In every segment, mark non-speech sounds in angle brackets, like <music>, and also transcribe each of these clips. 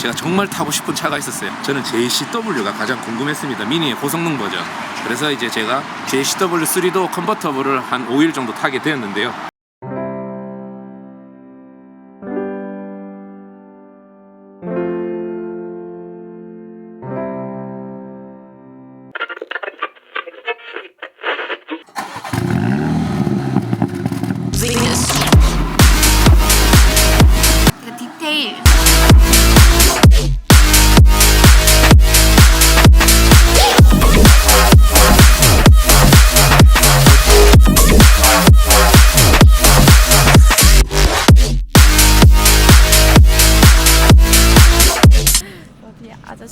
제가 정말 타고 싶은 차가 있었어요. 저는 JCW가 가장 궁금했습니다. 미니의 고성능 버전. 그래서 이제 제가 JCW3도 컨버터블을 한 5일 정도 타게 되었는데요.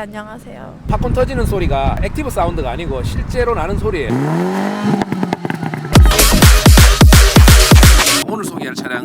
안녕하세요. 팝콘 터지는 소리가 액티브 사운드가 아니고 실제로 나는 소리예요.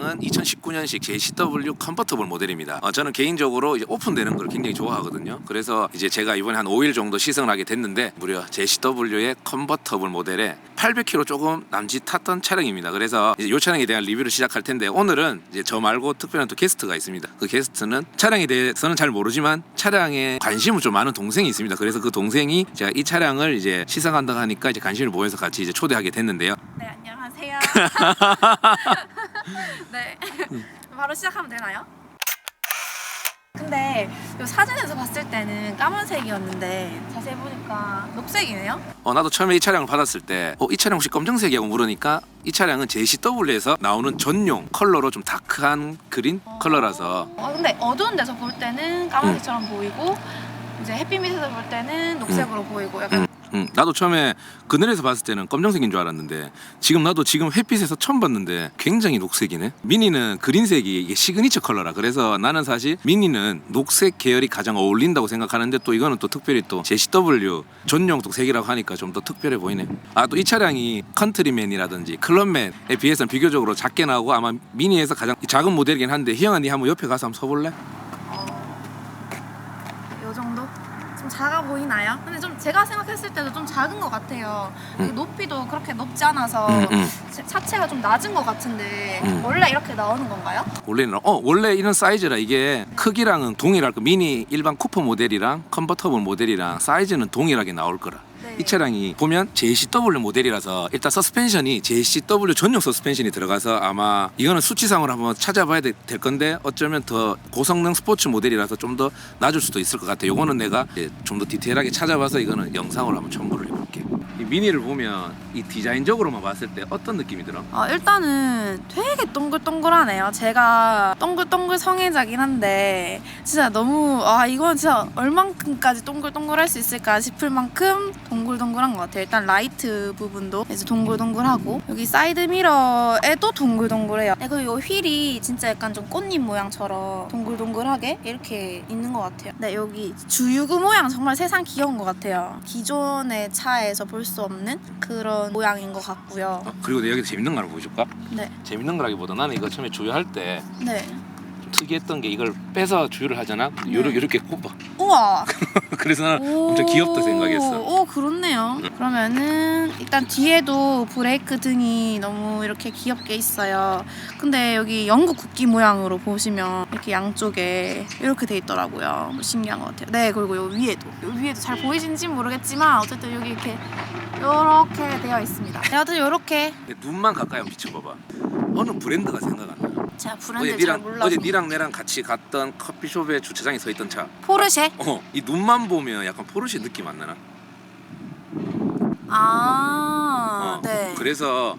차량은 2019년식 JCW 컨버터블 모델입니다. 어, 저는 개인적으로 이제 오픈되는 걸 굉장히 좋아하거든요. 그래서 이제 제가 이번에 한 5일 정도 시승을 하게 됐는데 무려 JCW의 컨버터블 모델에 800km 조금 남짓 탔던 차량입니다. 그래서 이 차량에 대한 리뷰를 시작할 텐데 오늘은 이제 저 말고 특별한 또 게스트가 있습니다. 그 게스트는 차량에 대해서는 잘 모르지만 차량에 관심을 좀 많은 동생이 있습니다. 그래서 그 동생이 제가 이 차량을 이제 시승한다고 하니까 이제 관심을 보여서 같이 이제 초대하게 됐는데요. 네 안녕하세요. <laughs> <laughs> 네. 바로 시작하면 되나요? 근데 이 사진에서 봤을 때는 까만색이었는데 자세히 보니까 녹색이네요. 어, 나도 처음에 이 차량을 받았을 때, 어, 이 차량 혹시 검정색이냐고 물으니까 이 차량은 JCW에서 나오는 전용 컬러로 좀 다크한 그린 컬러라서. 어, 근데 어두운 데서 볼 때는 까만색처럼 보이고 이제 햇빛 밑에서 볼 때는 녹색으로 보이고 약간 나도 처음에 그늘에서 봤을 때는 검정색인 줄 알았는데 지금 나도 지금 햇빛에서 처음 봤는데 굉장히 녹색이네. 미니는 그린색이 이게 시그니처 컬러라 그래서 나는 사실 미니는 녹색 계열이 가장 어울린다고 생각하는데 또 이거는 또 특별히 또 JCW 전용 녹색이라고 하니까 좀 더 특별해 보이네. 아 또 이 차량이 컨트리맨이라든지 클럽맨에 비해서는 비교적으로 작게 나오고 아마 미니에서 가장 작은 모델이긴 한데 희영아 니 한번 옆에 가서 한번 서볼래? 요 정도? 좀 작아 보이나요? 근데 좀 제가 생각했을 때도 좀 작은 것 같아요. 그리고 높이도 그렇게 높지 않아서 음, 음. 차- 차체가 좀 낮은 것 같은데 음. 원래 이렇게 나오는 건가요? 원래는 어 원래 이런 사이즈라 이게 크기랑은 동일할 거 미니 일반 쿠퍼 모델이랑 컨버터블 모델이랑 사이즈는 동일하게 나올 거라. 네. 이 차량이 보면 JCW 모델이라서 일단 서스펜션이 JCW 전용 서스펜션이 들어가서 아마 이거는 수치상으로 한번 찾아봐야 되- 될 건데 어쩌면 더 고성능 스포츠 모델이라서 좀 더 낮을 수도 있을 것 같아요. 요거는 내가 좀 더 디테일하게 찾아봐서 이거는 영상으로 한번 첨부를. 이 미니를 보면 이 디자인적으로만 봤을 때 어떤 느낌이 들어? 아, 일단은 되게 동글동글하네요. 제가 동글동글 성애자긴 한데 진짜 너무 아 이건 진짜 얼만큼까지 동글동글할 수 있을까 싶을 만큼 동글동글한 것 같아요. 일단 라이트 부분도 이제 동글동글하고 여기 사이드 미러에도 동글동글해요. 네, 그리고 이 휠이 진짜 약간 좀 꽃잎 모양처럼 동글동글하게 이렇게 있는 것 같아요. 네 여기 주유구 모양 정말 세상 귀여운 것 같아요. 기존의 차에서 볼수 없는 그런 모양인 것 같고요. 어, 그리고 내가 여기서 재밌는 거 하나 보여줄까? 네. 재밌는 거라기보다 나는 이거 처음에 주유할 때 네. 좀 특이했던 게 이걸 빼서 주유를 하잖아. 요렇게 이렇게 꼽아. 우와. <laughs> 그래서 나는 엄청 귀엽다 생각했어. 오, 그렇네요. 그러면은 일단 뒤에도 브레이크 등이 너무 이렇게 귀엽게 있어요. 근데 여기 영국 국기 모양으로 보시면 이렇게 양쪽에 이렇게 돼 있더라고요. 신기한 것 같아요. 네, 그리고 요 위에도. 요 위에도 잘 보이신지 모르겠지만 어쨌든 여기 이렇게 이렇게 되어 있습니다. 네, 이렇게 내 눈만 가까이 한번 비춰봐봐. 어느 브랜드가 생각 안 나. 제가 어제 잘 니랑 몰라서 어제 니랑 내랑 같이 갔던 커피숍에 주차장에 서 있던 차. 포르쉐? 어, 이 눈만 보면 약간 포르쉐 느낌 안 나나? 아, 어. 네. 그래서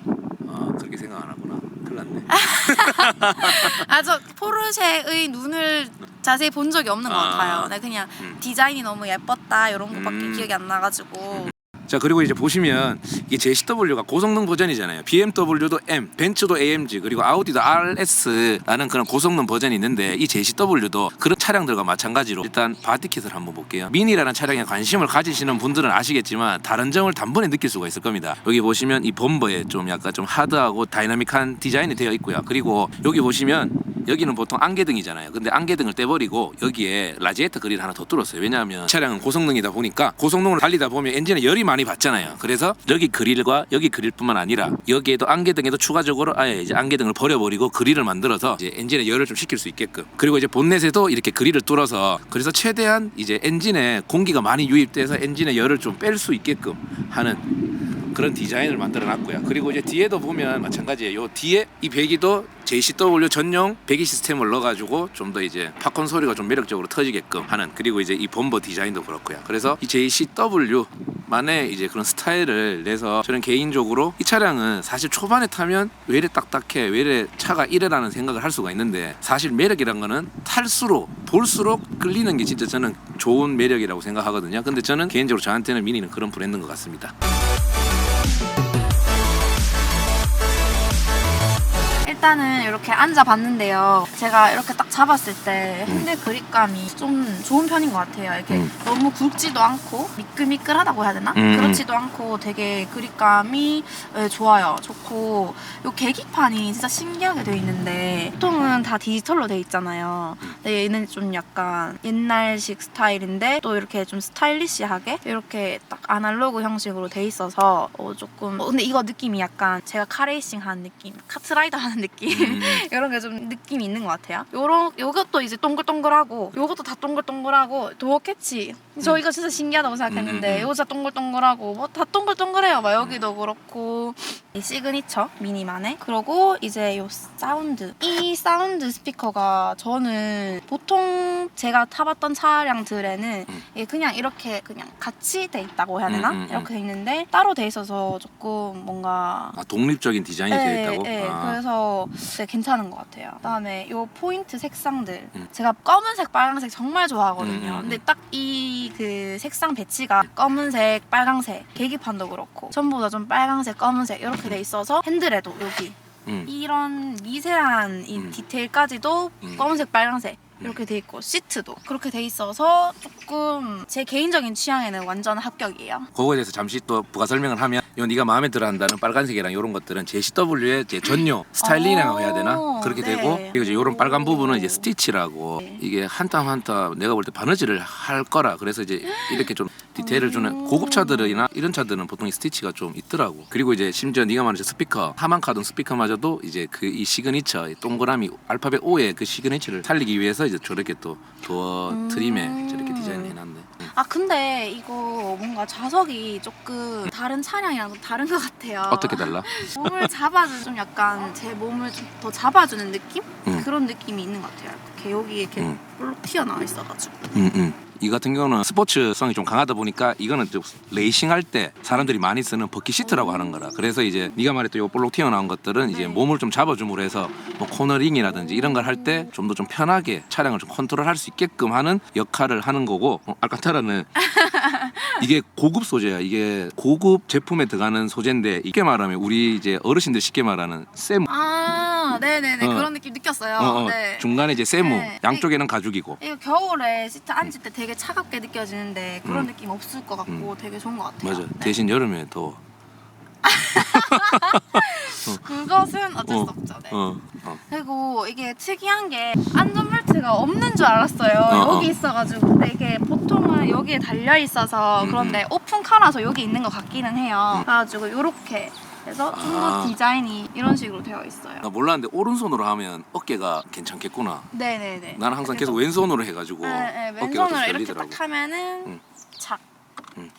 아, 그렇게 생각 안 하구나. 큰일 났네. <laughs> 아 저 포르쉐의 눈을 자세히 본 적이 없는 것 아. 같아요. 네 그냥 음. 디자인이 너무 예뻤다 이런 것밖에 음. 기억이 안 나가지고 자 그리고 이제 보시면 이게 JCW가 고성능 버전이잖아요. BMW도 M, 벤츠도 AMG 그리고 아우디도 RS라는 그런 고성능 버전이 있는데 이 JCW도 그런 차량들과 마찬가지로 일단 바디킷을 한번 볼게요. 미니라는 차량에 관심을 가지시는 분들은 아시겠지만 다른 점을 단번에 느낄 수가 있을 겁니다. 여기 보시면 이 범버에 좀 약간 좀 하드하고 다이나믹한 디자인이 되어 있고요. 그리고 여기 보시면 여기는 보통 안개등이잖아요. 근데 안개등을 떼버리고 여기에 라지에이터 그릴 하나 더 뚫었어요. 왜냐하면 차량은 고성능이다 보니까 고성능으로 달리다 보면 엔진에 열이 많이 받잖아요. 그래서 여기 그릴과 여기 그릴뿐만 아니라 여기에도 안개등에도 추가적으로 아예 이제 안개등을 버려버리고 그릴을 만들어서 이제 엔진에 열을 좀 식힐 수 있게끔 그리고 이제 본넷에도 이렇게 그릴을 뚫어서 그래서 최대한 이제 엔진에 공기가 많이 유입돼서 엔진에 열을 좀 뺄 수 있게끔 하는 그런 디자인을 만들어 놨고요. 그리고 이제 뒤에도 보면 마찬가지예요. 요 뒤에 이 배기도 JCW 전용 배기 시스템을 넣어가지고 좀 더 이제 팝콘 소리가 좀 매력적으로 터지게끔 하는 그리고 이제 이 범버 디자인도 그렇고요. 그래서 이 JCW만의 이제 그런 스타일을 내서 저는 개인적으로 이 차량은 사실 초반에 타면 왜 이래 딱딱해 왜 이래 차가 이래라는 생각을 할 수가 있는데 사실 매력이란 거는 탈수록 볼수록 끌리는 게 진짜 저는 좋은 매력이라고 생각하거든요. 근데 저는 개인적으로 저한테는 미니는 그런 브랜드인 것 같습니다. 일단은 이렇게 앉아봤는데요. 제가 이렇게 딱 잡았을 때 핸들 그립감이 좀 좋은 편인 것 같아요. 이렇게 음. 너무 굵지도 않고 미끌미끌하다고 해야 되나? 음. 그렇지도 않고 되게 그립감이 네, 좋아요. 좋고 이 계기판이 진짜 신기하게 돼 있는데 보통은 다 디지털로 돼 있잖아요. 근데 얘는 좀 약간 옛날식 스타일인데 또 이렇게 좀 스타일리시하게 이렇게 딱 아날로그 형식으로 돼 있어서 어, 조금 어, 근데 이거 느낌이 약간 제가 카레이싱 하는 느낌, 카트라이더 하는 느낌 음. <laughs> 이런 게 좀 느낌이 있는 것 같아요. 요런 요것도 이제 동글동글하고 요것도 다 동글동글하고 도어 캐치 저 이거 진짜 신기하다고 생각했는데 음, 음, 음. 이거 진짜 동글동글하고 뭐 다 동글동글해요. 막 여기도 그렇고 이 시그니처 미니만의 그리고 이제 요 사운드 이 사운드 스피커가 저는 보통 제가 타봤던 차량들에는 음. 이게 그냥 이렇게 그냥 같이 돼 있다고 해야 되나 음, 음, 음. 이렇게 돼 있는데 따로 돼 있어서 조금 뭔가 아, 독립적인 디자인이 되어 있다고. 네, 아. 그래서 네, 괜찮은 것 같아요. 그다음에 요 포인트 색상들 음. 제가 검은색, 빨간색 정말 좋아하거든요. 음, 음, 근데 딱 이 그 색상 배치가 검은색, 빨강색 계기판도 그렇고 전부 다 좀 빨강색, 검은색 이렇게 돼 있어서 핸들에도 여기 음. 이런 미세한 이 음. 디테일까지도 음. 검은색, 빨강색 이렇게 돼 있고 시트도 그렇게 돼 있어서 조금 제 개인적인 취향에는 완전 합격이에요. 그거에 대해서 잠시 또 부가 설명을 하면 요 네가 마음에 들어 한다는 빨간색이랑 이런 것들은 JCW의 이제 전용 스타일링이라고 해야 되나 오, 그렇게 네. 되고 그리고 이제 이런 빨간 부분은 이제 오. 스티치라고 네. 이게 한 땀 한 땀 내가 볼 때 바느질을 할 거라 그래서 이제 이렇게 좀 디테일을 주는 음. 고급 차들이나 이런 차들은 보통 이 스티치가 좀 있더라고 그리고 이제 심지어 네가 말한 스피커 하만 카돈 스피커마저도 이제 그 이 시그니처 이 동그라미 알파벳 O의 그 시그니처를 살리기 위해서 이제 저렇게 또 도어 음. 트림에 저렇게 디자인을 해놨네. 음. 아 근데 이거 뭔가 좌석이 조금 다른 차량이랑 좀 다른 것 같아요. 어떻게 달라? <laughs> 몸을 잡아주는 좀 약간 제 몸을 좀 더 잡아주는 느낌? 음. 그런 느낌이 있는 것 같아요. 이렇게 여기 이렇게 음. 볼록 튀어나와 있어가지고. 음, 음. 이 같은 경우는 스포츠성이 좀 강하다 보니까 이거는 좀 레이싱 할 때 사람들이 많이 쓰는 버킷 시트라고 하는 거라. 그래서 이제 네가 말했던 요 볼록 튀어나온 것들은 이제 네. 몸을 좀 잡아줌으로 해서 뭐 코너링이라든지 이런 걸 할 때 좀더좀 편하게 차량을 좀 컨트롤할 수 있게끔 하는 역할을 하는 거고 어, 알칸타라는 <laughs> 이게 고급 소재야. 이게 고급 제품에 들어가는 소재인데 이게 말하면 우리 이제 어르신들 쉽게 말하는 세무. 아, 네네네 어. 그런 느낌 느꼈어요. 어, 어, 네. 중간에 이제 세무, 네. 양쪽에는 가죽이고. 이거 겨울에 시트 앉을 때 되게 차갑게 느껴지는데 그런 음. 느낌 없을 것 같고 되게 좋은 것 같아요. 맞아. 네. 대신 여름에 더워. <laughs> 그것은 어쩔 어. 수 없죠. 네. 어, 어. 그리고 이게 특이한 게 안전벨트가 없는 줄 알았어요. 어, 여기 어. 있어가지고 근데 이게 보통은 여기에 달려 있어서 음, 그런데 오픈카라서 여기 있는 것 같기는 해요. 그래가지고 이렇게 해서 좀 더 아. 디자인이 이런 식으로 되어 있어요. 나 몰랐는데 오른손으로 하면 어깨가 괜찮겠구나. 네네네. 나는 항상 계속 그래서- 왼손으로 해가지고 네, 네, 어깨가 좀 왼손으로 이렇게. 딱 하면은 응. 착. 응.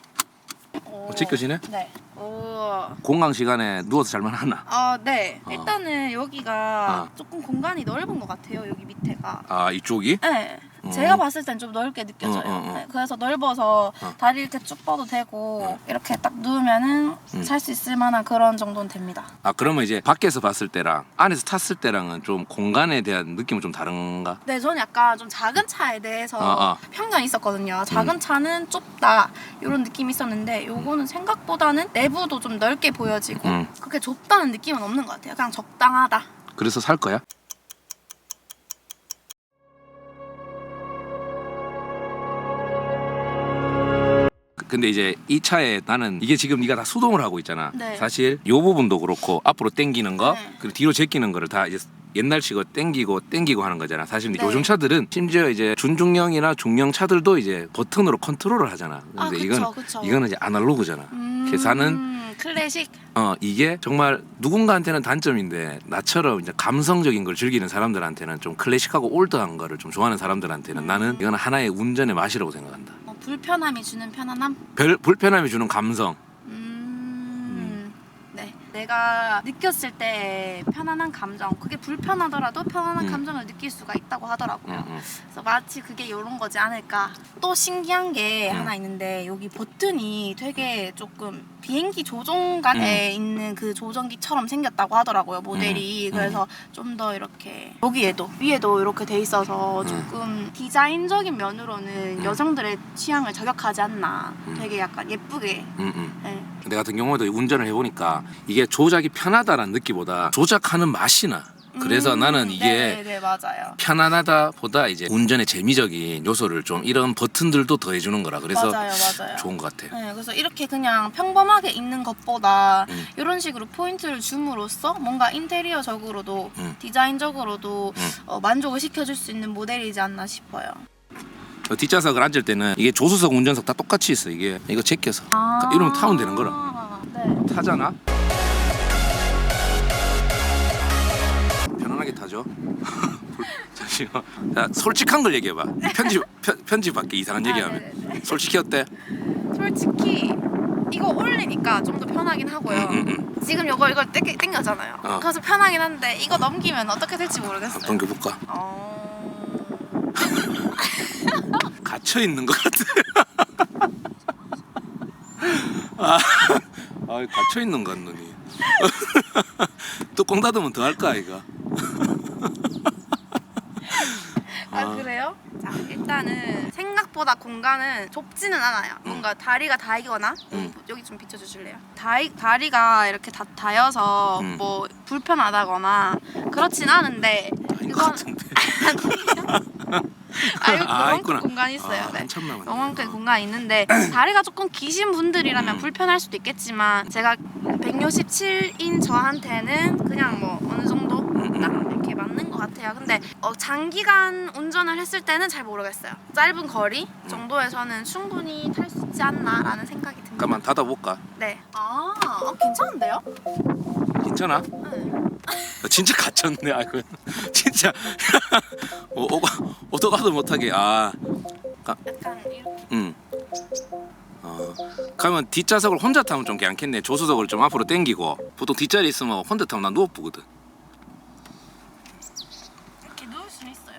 오. 어, 지켜지네? 네. 오. 공강 시간에 누워서 잘만 하나. 아, 네. 어. 일단은 여기가 어. 조금 공간이 넓은 것 같아요. 여기 밑에가. 아 이쪽이? 네. 어. 제가 봤을 땐 좀 넓게 느껴져요. 어, 어, 어. 네, 그래서 넓어서 어. 다리 이렇게 쭉 뻗어도 되고 어. 이렇게 딱 누우면은 음. 살수 있을 만한 그런 정도는 됩니다. 아 그러면 이제 밖에서 봤을 때랑 안에서 탔을 때랑은 좀 공간에 대한 느낌은 좀 다른가? 네, 저는 약간 좀 작은 차에 대해서 어, 어. 편견이 있었거든요. 작은 차는 좁다 이런 느낌이 있었는데 요거는 생각보다는 내부도 좀 넓게 보여지고 음. 그렇게 좁다는 느낌은 없는 것 같아요. 그냥 적당하다. 그래서 살 거야? 근데 이제 이 차에 나는 이게 지금 네가 다 수동을 하고 있잖아. 네. 사실 요 부분도 그렇고 앞으로 당기는 거 네. 그리고 뒤로 제끼는 거를 다 이제 옛날식으로 땡기고 땡기고 하는 거잖아. 사실 네. 요즘 차들은 심지어 이제 준중형이나 중형 차들도 이제 버튼으로 컨트롤을 하잖아. 아, 근데 그쵸, 이건 그쵸. 이거는 이제 아날로그잖아. 음, 계산은 클래식. 어 이게 정말 누군가한테는 단점인데 나처럼 이제 감성적인 걸 즐기는 사람들한테는 좀 클래식하고 올드한 거를 좀 좋아하는 사람들한테는 음. 나는 이거는 하나의 운전의 맛이라고 생각한다. 어, 불편함이 주는 편안함. 별 불편함이 주는 감성. 음, 네. 내가 느꼈을 때 편안한 감정, 그게 불편하더라도 편안한 음. 감정을 느낄 수가 있다고 하더라고요. 응, 응. 그래서 마치 그게 이런 거지 않을까. 또 신기한 게 음. 하나 있는데 여기 버튼이 되게 조금 비행기 조종간에 있는 그 조정기처럼 생겼다고 하더라고요 모델이. 음. 그래서 좀 더 이렇게 여기에도 위에도 이렇게 돼 있어서 음. 조금 디자인적인 면으로는 음. 여성들의 취향을 저격하지 않나. 음. 되게 약간 예쁘게. 응, 응. 네. 내 같은 경우에도 운전을 해보니까 이게 조작이 편하다라는 느낌보다 조작하는 맛이 나. 그래서 음, 나는 이게 네네 맞아요. 편안하다보다 이제 운전의 재미적인 요소를 좀 이런 버튼들도 더해 주는 거라. 그래서 맞아요, 맞아요. 좋은 것 같아. 네, 그래서 이렇게 그냥 평범하게 있는 것보다 음. 이런 식으로 포인트를 줌으로써 뭔가 인테리어적으로도 음. 디자인적으로도 음. 어, 만족을 시켜줄 수 있는 모델이지 않나 싶어요. 어, 뒷좌석을 앉을 때는 이게 조수석 운전석 다 똑같이 있어. 이게 이거 제껴서 아~ 이러면 타면 되는 거라. 네. 타잖아. 잠시만. 자, 솔직한 걸 얘기해봐. 편집 편, 편집 밖에 이상한 아, 얘기하면 네네네. 솔직히 어때? 솔직히 이거 올리니까 좀 더 편하긴 하고요. 응, 응, 응. 지금 이거 이걸 땡, 땡겨잖아요. 어. 그래서 편하긴 한데 이거 넘기면 어떻게 될지 모르겠어요. 한번 겨볼까? 어... <laughs> 갇혀 있는 것 같아. <laughs> 아, 아 갇혀 있는 것 같노니. <laughs> 뚜껑 닫으면 더 할까 이거. 아 아. 그래요? 자 일단은 생각보다 공간은 좁지는 않아요. 뭔가 다리가 닿이거나 음. 여기 좀 비춰주실래요? 다리 다리가 이렇게 다 닿여서 음. 뭐 불편하다거나 그렇진 않은데 아닌 것 이건 같은데. <laughs> 아 아, 있구나. 공간이 있어요. 아, 네. 한참 남았네. 요만큼 공간이 있는데 다리가 조금 기신 분들이라면 음. 불편할 수도 있겠지만 제가 167인 저한테는 그냥 뭐 어느 정도 음, 딱 이렇게 맞는 것 같아요. 근데 어, 장기간 운전을 했을 때는 잘 모르겠어요. 짧은 거리 정도에서는 충분히 탈 수 있지 않나라는 생각이 듭니다. 잠깐만 닫아볼까? 네. 아, 어, 괜찮은데요? 괜찮아? 네. 어, 진짜 갇혔네. 아이고, <laughs> 진짜 어, 어, 오도 가도 못하게. 아, 약간 이렇게. 음. 어, 가면 뒷좌석을 혼자 타면 좀 괜찮겠네. 조수석을 좀 앞으로 당기고. 보통 뒷자리 있으면 혼자 타면 난 누워 보거든. 이렇게 누울 수 있어요.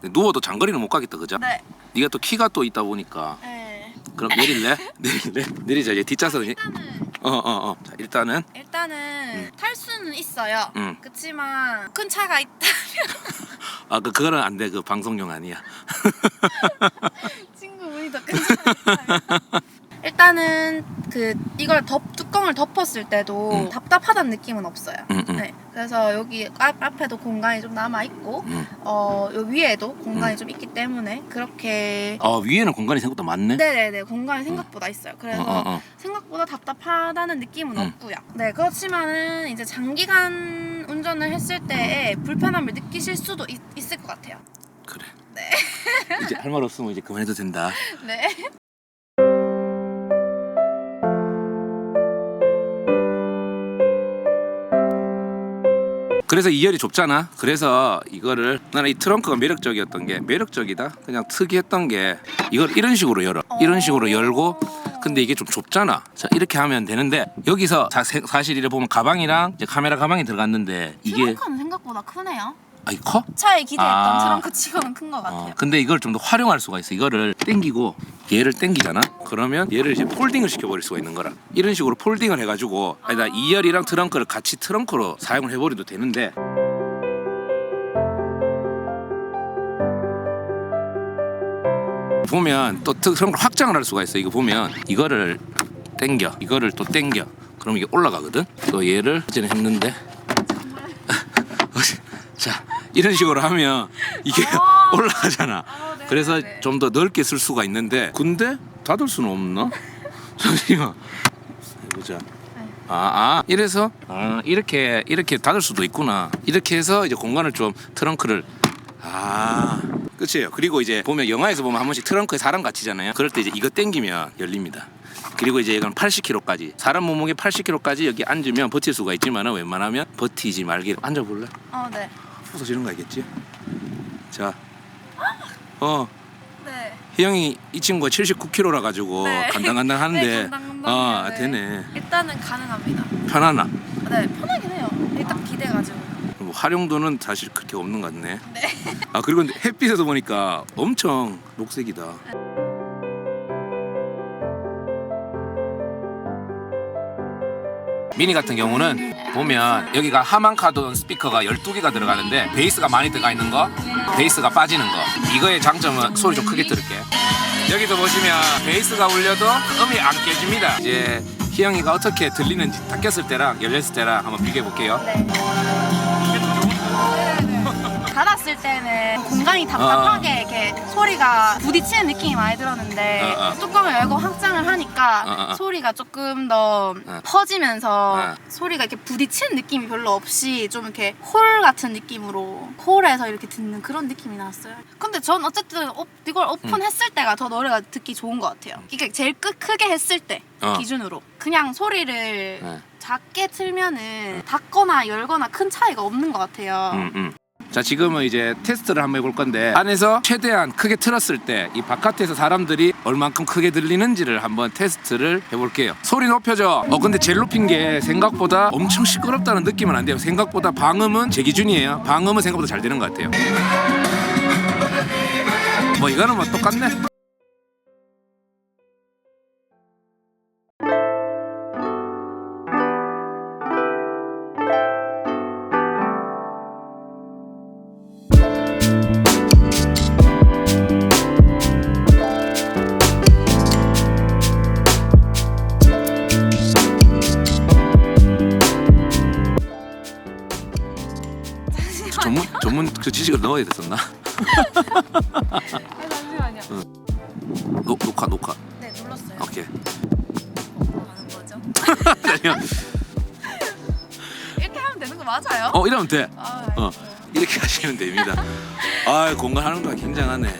근데 누워도 장거리는 못 가겠다, 그죠? 네. 네가 또 키가 또 있다 보니까 네. 그럼 내릴래? <laughs> 내릴래? 내리자 이제 뒷좌석. 일단은 어어 어. 자, 일단은 일단은 탈 수는 있어요. 음. 그치만 큰 차가 있다. <laughs> 아그 그거는 안 돼. 그 방송용 아니야. <laughs> 친구분이 더 괜찮아요. 일단은 그 이걸 덮 뚜껑을 덮었을 때도 음. 답답하다는 느낌은 없어요. 음, 음. 네. 그래서 여기 앞, 앞에도 공간이 좀 남아 있고 음. 어, 요 위에도 공간이 음. 좀 있기 때문에 그렇게 아 위에는 공간이 생각보다 많네. 네네네 공간이 생각보다 있어요. 그래서 어, 어, 어. 생각보다 답답하다는 느낌은 음. 없고요. 네 그렇지만은 이제 장기간 운전을 했을 때 불편함을 느끼실 수도 있, 있을 것 같아요. 그래. 네. 이제 할 말 없으면 이제 그만해도 된다. <laughs> 네. 그래서 2열이 좁잖아. 그래서 이거를 나는 이 트렁크가 매력적이었던 게 매력적이다. 그냥 특이했던 게 이걸 이런 식으로 열어. 이런 식으로 열고 근데 이게 좀 좁잖아. 자 이렇게 하면 되는데 여기서 자, 세- 사실 이래 보면 가방이랑 이제 카메라 가방이 들어갔는데 이게 트렁크는 생각보다 크네요. 아 이 커? 차에 기대했던 아. 트렁크 치고는 큰 것 같아요. 어, 근데 이걸 좀 더 활용할 수가 있어. 이거를 당기고 얘를 당기잖아. 그러면 얘를 이제 폴딩을 시켜버릴 수가 있는 거라. 이런 식으로 폴딩을 해가지고 아니다 2열이랑 트렁크를 같이 트렁크로 사용을 해버려도 되는데 보면 또 트렁크를 확장을 할 수가 있어. 이거 보면 이거를 당겨, 이거를 또 당겨. 그럼 이게 올라가거든. 또 얘를 어제는 했는데 자 이런 식으로 하면 이게 아. <laughs> 올라가잖아. 아, 네, 그래서 네. 좀 더 넓게 쓸 수가 있는데 근데 닫을 수는 없나? <laughs> 잠시만 해보자. 아, 아 이래서 아, 이렇게 이렇게 닫을 수도 있구나. 이렇게 해서 이제 공간을 좀 트렁크를 아 끝이에요. 그리고 이제 보면 영화에서 보면 한 번씩 트렁크에 사람 갇히잖아요. 그럴 때 이제 이거 당기면 열립니다. 그리고 이제 이건 80kg까지 사람 몸무게 80kg까지 여기 앉으면 버틸 수가 있지만은 웬만하면 버티지 말기를 앉아볼래? 어, 네. 부서지는 거 알겠지? 자, 어 네. 희영이 이 친구가 79kg라 가지고 네. 간당간당한데 네, 간당간당해요. 아 네. 되네 일단은 가능합니다. 편하나? 네, 편하긴 해요. 일단 기대가지고. 뭐 활용도는 사실 그렇게 없는 것 같네. 아 그리고 햇빛에서 보니까 엄청 녹색이다. 미니 같은 경우는 보면 여기가 하만 카돈 스피커가 12개가 들어가는데 베이스가 많이 들어가 있는 거 베이스가 빠지는 거. 이거의 장점은 소리 좀 크게 들을게. 여기도 보시면 베이스가 울려도 음이 안 깨집니다. 이제 희영이가 어떻게 들리는지 닫혔을 때랑 열렸을 때랑 한번 비교해 볼게요. 닫았을 때는 공간이 답답하게 이렇게 소리가 부딪히는 느낌이 많이 들었는데 어, 어. 뚜껑을 열고 확장을 하니까 어, 어, 어. 소리가 조금 더 어. 퍼지면서 어. 소리가 이렇게 부딪히는 느낌이 별로 없이 좀 이렇게 홀 같은 느낌으로 홀에서 이렇게 듣는 그런 느낌이 나왔어요. 근데 전 어쨌든 오- 이걸 음. 오픈했을 때가 더 노래가 듣기 좋은 것 같아요. 이게 제일 끄, 크게 했을 때 어. 기준으로 그냥 소리를 네. 작게 틀면은 닫거나 열거나 큰 차이가 없는 것 같아요. 음, 음. 자 지금은 이제 테스트를 한번 해볼 건데 안에서 최대한 크게 틀었을 때 이 바깥에서 사람들이 얼만큼 크게 들리는지를 한번 테스트를 해볼게요. 소리 높여줘. 어 근데 제일 높인 게 생각보다 엄청 시끄럽다는 느낌은 안 돼요. 생각보다 방음은 제 기준이에요. 방음은 생각보다 잘 되는 것 같아요. 뭐 이거는 뭐 똑같네 넣어야 됐었나 아, 잠시만요. 노, 녹화 녹화 네 눌렀어요. 오케이 하는 거죠? 아니요. <laughs> 이렇게 하면 되는 거 맞아요? 어 이러면 돼 아, 어. 이렇게 하시면 됩니다 아 공간 하는 거 굉장하네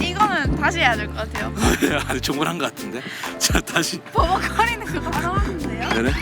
이거는 다시 해야 될 것 같아요. <laughs> 아주 충분한 것 같은데 자 다시 버벅거리는 그거 하나 하는데요? 그래